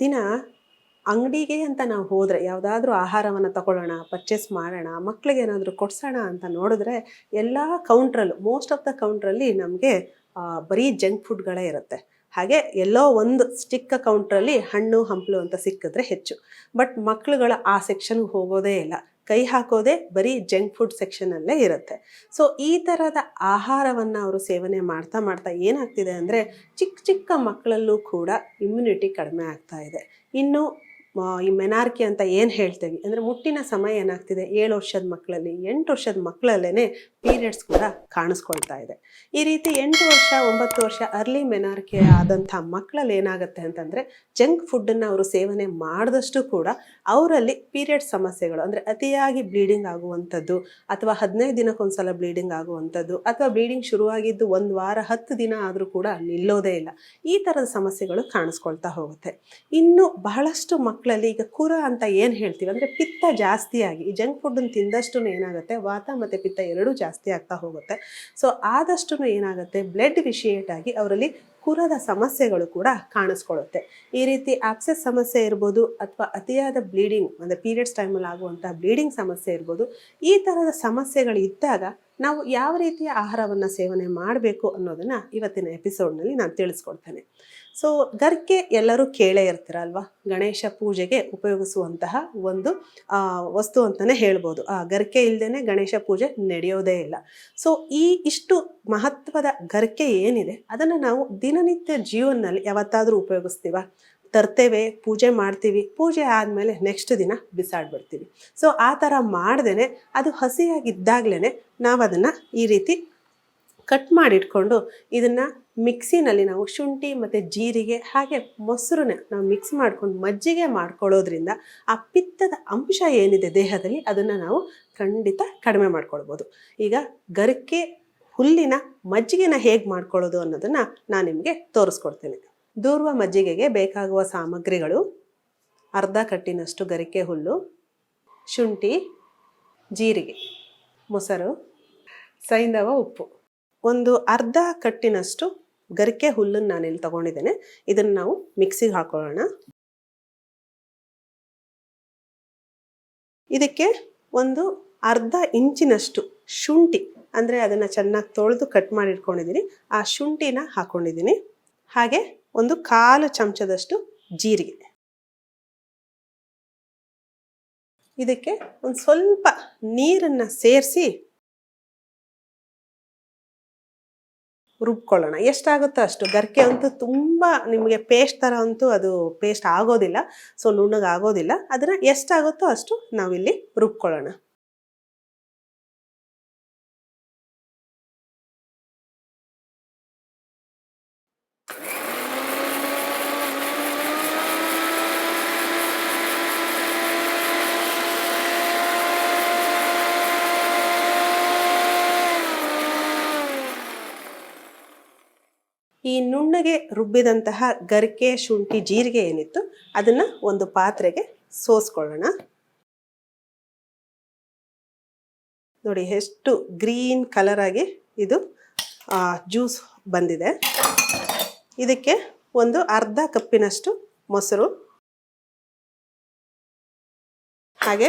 ದಿನ ಅಂಗಡಿಗೆ ಅಂತ ನಾವು ಹೋದರೆ ಯಾವುದಾದ್ರೂ ಆಹಾರವನ್ನು ತಗೊಳ್ಳೋಣ ಪರ್ಚೇಸ್ ಮಾಡೋಣ ಮಕ್ಕಳಿಗೆ ಏನಾದರೂ ಕೊಡ್ಸೋಣ ಅಂತ ನೋಡಿದ್ರೆ ಎಲ್ಲ ಕೌಂಟ್ರಲ್ಲೂ ಮೋಸ್ಟ್ ಆಫ್ ದ ಕೌಂಟ್ರಲ್ಲಿ ನಮಗೆ ಬರೀ ಜಂಕ್ ಫುಡ್ಗಳೇ ಇರುತ್ತೆ. ಹಾಗೆ ಎಲ್ಲೋ ಒಂದು ಸ್ಟಿಕ್ಕ ಕೌಂಟ್ರಲ್ಲಿ ಹಣ್ಣು, ಹಂಪಲು ಅಂತ ಸಿಕ್ಕಿದ್ರೆ ಹೆಚ್ಚು. ಬಟ್ ಮಕ್ಕಳುಗಳ ಆ ಸೆಕ್ಷನ್ಗೆ ಹೋಗೋದೇ ಇಲ್ಲ. ಕೈ ಹಾಕೋದೇ ಬರೀ ಜಂಕ್ ಫುಡ್ ಸೆಕ್ಷನಲ್ಲೇ ಇರುತ್ತೆ. ಸೊ, ಈ ಥರದ ಆಹಾರವನ್ನು ಅವರು ಸೇವನೆ ಮಾಡ್ತಾ ಮಾಡ್ತಾ ಏನಾಗ್ತಿದೆ ಅಂದರೆ ಚಿಕ್ಕ ಚಿಕ್ಕ ಮಕ್ಕಳಲ್ಲೂ ಕೂಡ ಇಮ್ಯುನಿಟಿ ಕಡಿಮೆ ಆಗ್ತಾ ಇದೆ. ಇನ್ನು ಈ ಮೆನಾರ್ಕಿ ಅಂತ ಏನು ಹೇಳ್ತೀವಿ? ಅಂದರೆ ಮುಟ್ಟಿನ ಸಮಯ ಏನಾಗ್ತಿದೆ? ಏಳು ವರ್ಷದ ಮಕ್ಕಳಲ್ಲಿ, ಎಂಟು ವರ್ಷದ ಮಕ್ಕಳಲ್ಲೇ ಪೀರಿಯಡ್ಸ್ ಕೂಡ ಕಾಣಿಸ್ಕೊಳ್ತಾ ಇದೆ. ಈ ರೀತಿ ಎಂಟು ವರ್ಷ, ಒಂಬತ್ತು ವರ್ಷ ಅರ್ಲಿ ಮೆನಾರ್ಕಿ ಆದಂಥ ಮಕ್ಕಳಲ್ಲಿ ಏನಾಗುತ್ತೆ ಅಂತಂದರೆ ಜಂಕ್ ಫುಡ್ಡನ್ನು ಅವರು ಸೇವನೆ ಮಾಡಿದಷ್ಟು ಕೂಡ ಅವರಲ್ಲಿ ಪೀರಿಯಡ್ ಸಮಸ್ಯೆಗಳು, ಅಂದರೆ ಅತಿಯಾಗಿ ಬ್ಲೀಡಿಂಗ್ ಆಗುವಂಥದ್ದು, ಅಥವಾ ಹದಿನೈದು ದಿನಕ್ಕೊಂದ್ಸಲ ಬ್ಲೀಡಿಂಗ್ ಆಗುವಂಥದ್ದು, ಅಥವಾ ಬ್ಲೀಡಿಂಗ್ ಶುರುವಾಗಿದ್ದು ಒಂದು ವಾರ, ಹತ್ತು ದಿನ ಆದರೂ ಕೂಡ ನಿಲ್ಲೋದೇ ಇಲ್ಲ. ಈ ಥರದ ಸಮಸ್ಯೆಗಳು ಕಾಣಿಸ್ಕೊಳ್ತಾ ಹೋಗುತ್ತೆ. ಇನ್ನು ಬಹಳಷ್ಟು ಮಕ್ಕಳಲ್ಲಿ ಈಗ ಕುರ ಅಂತ ಏನು ಹೇಳ್ತೀವಿ ಅಂದರೆ ಪಿತ್ತ ಜಾಸ್ತಿಯಾಗಿ, ಈ ಜಂಕ್ ಫುಡ್ಡನ್ನು ತಿಂದಷ್ಟು ಏನಾಗುತ್ತೆ, ವಾತ ಮತ್ತು ಪಿತ್ತ ಎರಡೂ ಜಾಸ್ತಿ ಆಗ್ತಾ ಹೋಗುತ್ತೆ. ಸೊ ಆದಷ್ಟು ಏನಾಗುತ್ತೆ ಬ್ಲಡ್ ವಿಷಿಯೇಟ್ ಆಗಿ ಅವರಲ್ಲಿ ಕುರದ ಸಮಸ್ಯೆಗಳು ಕೂಡ ಕಾಣಿಸ್ಕೊಳ್ಳುತ್ತೆ. ಈ ರೀತಿ ಆಪ್ಸೆಸ್ ಸಮಸ್ಯೆ ಇರ್ಬೋದು ಅಥವಾ ಅತಿಯಾದ ಬ್ಲೀಡಿಂಗ್ ಅಂದರೆ ಪೀರಿಯಡ್ಸ್ ಟೈಮಲ್ಲಿ ಆಗುವಂಥ ಬ್ಲೀಡಿಂಗ್ ಸಮಸ್ಯೆ ಇರ್ಬೋದು, ಈ ಥರದ ಸಮಸ್ಯೆಗಳು ಇದ್ದಾಗ ನಾವು ಯಾವ ರೀತಿಯ ಆಹಾರವನ್ನು ಸೇವನೆ ಮಾಡಬೇಕು ಅನ್ನೋದನ್ನು ಇವತ್ತಿನ ಎಪಿಸೋಡ್ನಲ್ಲಿ ನಾನು ತಿಳಿಸ್ಕೊಡ್ತೇನೆ. ಸೊ ಗರ್ಕೆ ಎಲ್ಲರೂ ಕೇಳೇ ಇರ್ತೀರಲ್ವಾ? ಗಣೇಶ ಪೂಜೆಗೆ ಉಪಯೋಗಿಸುವಂತಹ ಒಂದು ವಸ್ತು ಅಂತಲೇ ಹೇಳ್ಬೋದು. ಆ, ಗರ್ಕೆ ಇಲ್ಲದೇ ಗಣೇಶ ಪೂಜೆ ನಡೆಯೋದೇ ಇಲ್ಲ. ಸೊ ಈ ಇಷ್ಟು ಮಹತ್ವದ ಗರ್ಕೆ ಏನಿದೆ, ಅದನ್ನು ನಾವು ದಿನನಿತ್ಯ ಜೀವನದಲ್ಲಿ ಯಾವತ್ತಾದರೂ ಉಪಯೋಗಿಸ್ತೀವ? ತರ್ತೇವೆ, ಪೂಜೆ ಮಾಡ್ತೀವಿ. ಪೂಜೆ ಆದಮೇಲೆ ನೆಕ್ಸ್ಟ್ ದಿನ ಬಿಸಾಡ್ಬಿಡ್ತೀವಿ. ಸೊ ಆ ಥರ ಮಾಡ್ದೇ ಅದು ಹಸಿಯಾಗಿದ್ದಾಗಲೇ ನಾವು ಅದನ್ನು ಈ ರೀತಿ ಕಟ್ ಮಾಡಿಟ್ಕೊಂಡು ಇದನ್ನು ಮಿಕ್ಸಿನಲ್ಲಿ ನಾವು ಶುಂಠಿ ಮತ್ತು ಜೀರಿಗೆ ಹಾಗೆ ಮೊಸರನ್ನ ನಾವು ಮಿಕ್ಸ್ ಮಾಡ್ಕೊಂಡು ಮಜ್ಜಿಗೆ ಮಾಡ್ಕೊಳ್ಳೋದ್ರಿಂದ ಆ ಪಿತ್ತದ ಅಂಶ ಏನಿದೆ ದೇಹದಲ್ಲಿ ಅದನ್ನು ನಾವು ಖಂಡಿತ ಕಡಿಮೆ ಮಾಡ್ಕೊಳ್ಬೋದು. ಈಗ ಗರಿಕೆ ಹುಲ್ಲಿನ ಮಜ್ಜಿಗೆನ ಹೇಗೆ ಮಾಡ್ಕೊಳ್ಳೋದು ಅನ್ನೋದನ್ನು ನಾನು ನಿಮಗೆ ತೋರಿಸ್ಕೊಡ್ತೇನೆ. ದೂರ್ವ ಮಜ್ಜಿಗೆಗೆ ಬೇಕಾಗುವ ಸಾಮಗ್ರಿಗಳು, ಅರ್ಧ ಕಟ್ಟಿನಷ್ಟು ಗರಿಕೆ ಹುಲ್ಲು, ಶುಂಠಿ, ಜೀರಿಗೆ, ಮೊಸರು ಸೈಂಧವ ಉಪ್ಪು. ಒಂದು ಅರ್ಧ ಕಟ್ಟಿನಷ್ಟು ಗರಿಕೆ ಹುಲ್ಲನ್ನು ನಾನಿಲ್ಲಿ ತಗೊಂಡಿದ್ದೇನೆ. ಇದನ್ನು ನಾವು ಮಿಕ್ಸಿಗೆ ಹಾಕೊಳ್ಳೋಣ. ಇದಕ್ಕೆ ಒಂದು ಅರ್ಧ ಇಂಚಿನಷ್ಟು ಶುಂಠಿ, ಅಂದರೆ ಅದನ್ನು ಚೆನ್ನಾಗಿ ತೊಳೆದು ಕಟ್ ಮಾಡಿ ಇಟ್ಕೊಂಡಿದ್ದೀನಿ. ಆ ಶುಂಠಿನ ಹಾಕ್ಕೊಂಡಿದ್ದೀನಿ ಹಾಗೆ ಒಂದು ಕಾಲು ಚಮಚದಷ್ಟು ಜೀರಿಗೆ. ಇದಕ್ಕೆ ಒಂದು ಸ್ವಲ್ಪ ನೀರನ್ನು ಸೇರಿಸಿ ರುಬ್ಕೊಳ್ಳೋಣ. ಎಷ್ಟಾಗುತ್ತೋ ಅಷ್ಟು. ಗರ್ಕೆ ಅಂತೂ ತುಂಬ ನಿಮಗೆ ಪೇಸ್ಟ್ ಥರ ಅಂತೂ ಅದು ಪೇಸ್ಟ್ ಆಗೋದಿಲ್ಲ. ಸೊ, ನುಣ್ಣಗೆ ಆಗೋದಿಲ್ಲ. ಅದನ್ನು ಎಷ್ಟಾಗುತ್ತೋ ಅಷ್ಟು ನಾವಿಲ್ಲಿ ರುಬ್ಕೊಳ್ಳೋಣ. ಈ ನುಣ್ಣಗೆ ರುಬ್ಬಿದಂತಹ ಗರಿಕೆ, ಶುಂಠಿ, ಜೀರಿಗೆ ಏನಿತ್ತು, ಅದನ್ನು ಒಂದು ಪಾತ್ರೆಗೆ ಸೋಸ್ಕೊಳ್ಳೋಣ. ನೋಡಿ, ಎಷ್ಟು ಗ್ರೀನ್ ಕಲರಾಗಿ ಇದು ಜ್ಯೂಸ್ ಬಂದಿದೆ. ಇದಕ್ಕೆ ಒಂದು ಅರ್ಧ ಕಪ್ಪಿನಷ್ಟು ಮೊಸರು. ಹಾಗೆ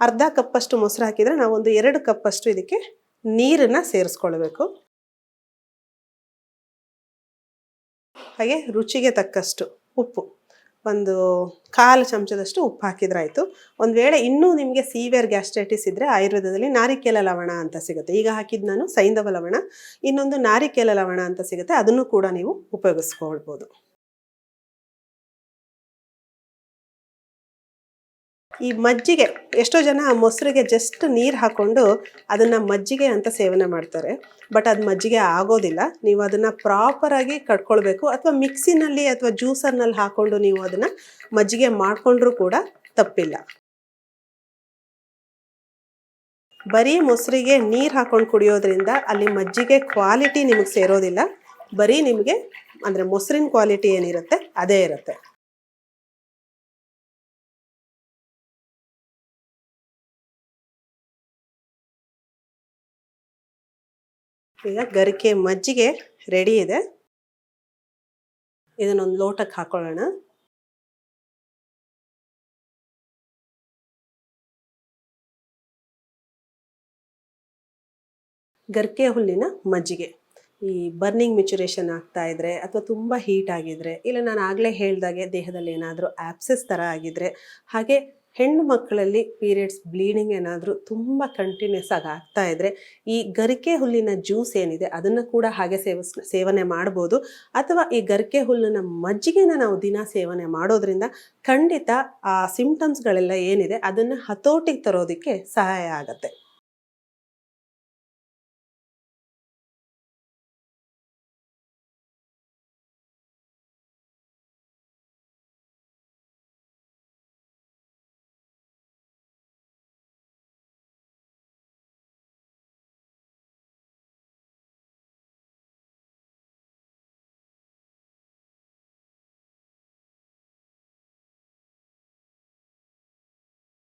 ಅರ್ಧ ಕಪ್ಪಷ್ಟು ಮೊಸರು ಹಾಕಿದರೆ ನಾವು ಒಂದು ಎರಡು ಕಪ್ಪಷ್ಟು ಇದಕ್ಕೆ ನೀರನ್ನು ಸೇರಿಸ್ಕೊಳ್ಬೇಕು. ಹಾಗೆ ರುಚಿಗೆ ತಕ್ಕಷ್ಟು ಉಪ್ಪು. ಒಂದು ಕಾಲು ಚಮಚದಷ್ಟು ಉಪ್ಪು ಹಾಕಿದ್ರೆ ಆಯಿತು ಒಂದು ವೇಳೆ ಇನ್ನೂ ನಿಮಗೆ ಸೀವಿಯರ್ ಗ್ಯಾಸ್ಟ್ರೈಟಿಸ್ ಇದ್ದರೆ ಆಯುರ್ವೇದದಲ್ಲಿ ನಾರಿಕೇಲ ಲವಣ ಅಂತ ಸಿಗುತ್ತೆ. ಈಗ ಹಾಕಿದ್ದು ನಾನು ಸೈಂಧವ ಲವಣ. ಇನ್ನೊಂದು ನಾರಿಕೇಲ ಲವಣ ಅಂತ ಸಿಗುತ್ತೆ. ಅದನ್ನು ಕೂಡ ನೀವು ಉಪಯೋಗಿಸ್ಕೊಳ್ಬೋದು. ಈ ಮಜ್ಜಿಗೆ, ಎಷ್ಟೋ ಜನ ಮೊಸರಿಗೆ ಜಸ್ಟ್ ನೀರು ಹಾಕ್ಕೊಂಡು ಅದನ್ನು ಮಜ್ಜಿಗೆ ಅಂತ ಸೇವನೆ ಮಾಡ್ತಾರೆ. ಬಟ್ ಅದು ಮಜ್ಜಿಗೆ ಆಗೋದಿಲ್ಲ. ನೀವು ಅದನ್ನು ಪ್ರಾಪರಾಗಿ ಕಟ್ಕೊಳ್ಬೇಕು ಅಥವಾ ಮಿಕ್ಸಿನಲ್ಲಿ ಅಥವಾ ಜ್ಯೂಸರ್ನಲ್ಲಿ ಹಾಕ್ಕೊಂಡು ನೀವು ಅದನ್ನು ಮಜ್ಜಿಗೆ ಮಾಡಿಕೊಂಡ್ರೂ ಕೂಡ ತಪ್ಪಿಲ್ಲ. ಬರೀ ಮೊಸರಿಗೆ ನೀರು ಹಾಕೊಂಡು ಕುಡಿಯೋದ್ರಿಂದ ಅಲ್ಲಿ ಮಜ್ಜಿಗೆ ಕ್ವಾಲಿಟಿ ನಿಮಗೆ ಸೇರೋದಿಲ್ಲ. ಬರೀ ನಿಮಗೆ ಅಂದರೆ ಮೊಸರಿನ ಕ್ವಾಲಿಟಿ ಏನಿರುತ್ತೆ, ಅದೇ ಇರುತ್ತೆ. ಈಗ ಗರಿಕೆ ಮಜ್ಜಿಗೆ ರೆಡಿ ಇದೆ. ಇದನ್ನೊಂದು ಲೋಟಕ್ಕೆ ಹಾಕೊಳ್ಳೋಣ. ಗರ್ಕೆ ಹುಲ್ಲಿನ ಮಜ್ಜಿಗೆ. ಈ ಬರ್ನಿಂಗ್ ಮಿಚುರೇಷನ್ ಆಗ್ತಾ ಇದ್ರೆ ಅಥವಾ ತುಂಬ ಹೀಟ್ ಆಗಿದ್ರೆ, ಇಲ್ಲ ನಾನು ಆಗಲೇ ಹೇಳ್ದಾಗೆ ದೇಹದಲ್ಲಿ ಏನಾದರೂ ಆ್ಯಪ್ಸಸ್ ಥರ ಆಗಿದ್ರೆ, ಹಾಗೆ ಹೆಣ್ಣು ಮಕ್ಕಳಲ್ಲಿ ಪೀರಿಯಡ್ಸ್ ಬ್ಲೀಡಿಂಗ್ ಏನಾದರೂ ತುಂಬ ಕಂಟಿನ್ಯೂಸ್ ಆಗಿ ಆಗ್ತಾ ಇದ್ದರೆ ಈ ಗರಿಕೆ ಹುಲ್ಲಿನ ಜ್ಯೂಸ್ ಏನಿದೆ ಅದನ್ನು ಕೂಡ ಹಾಗೆ ಸೇವಿಸ್, ಸೇವನೆ ಮಾಡ್ಬೋದು. ಅಥವಾ ಈ ಗರಿಕೆ ಹುಲ್ಲಿನ ಮಜ್ಜಿಗೆನ ನಾವು ದಿನ ಸೇವನೆ ಮಾಡೋದ್ರಿಂದ ಖಂಡಿತ ಆ ಸಿಂಪ್ಟಮ್ಸ್ಗಳೆಲ್ಲ ಏನಿದೆ ಅದನ್ನು ಹತೋಟಿಗೆ ತರೋದಕ್ಕೆ ಸಹಾಯ ಆಗುತ್ತೆ.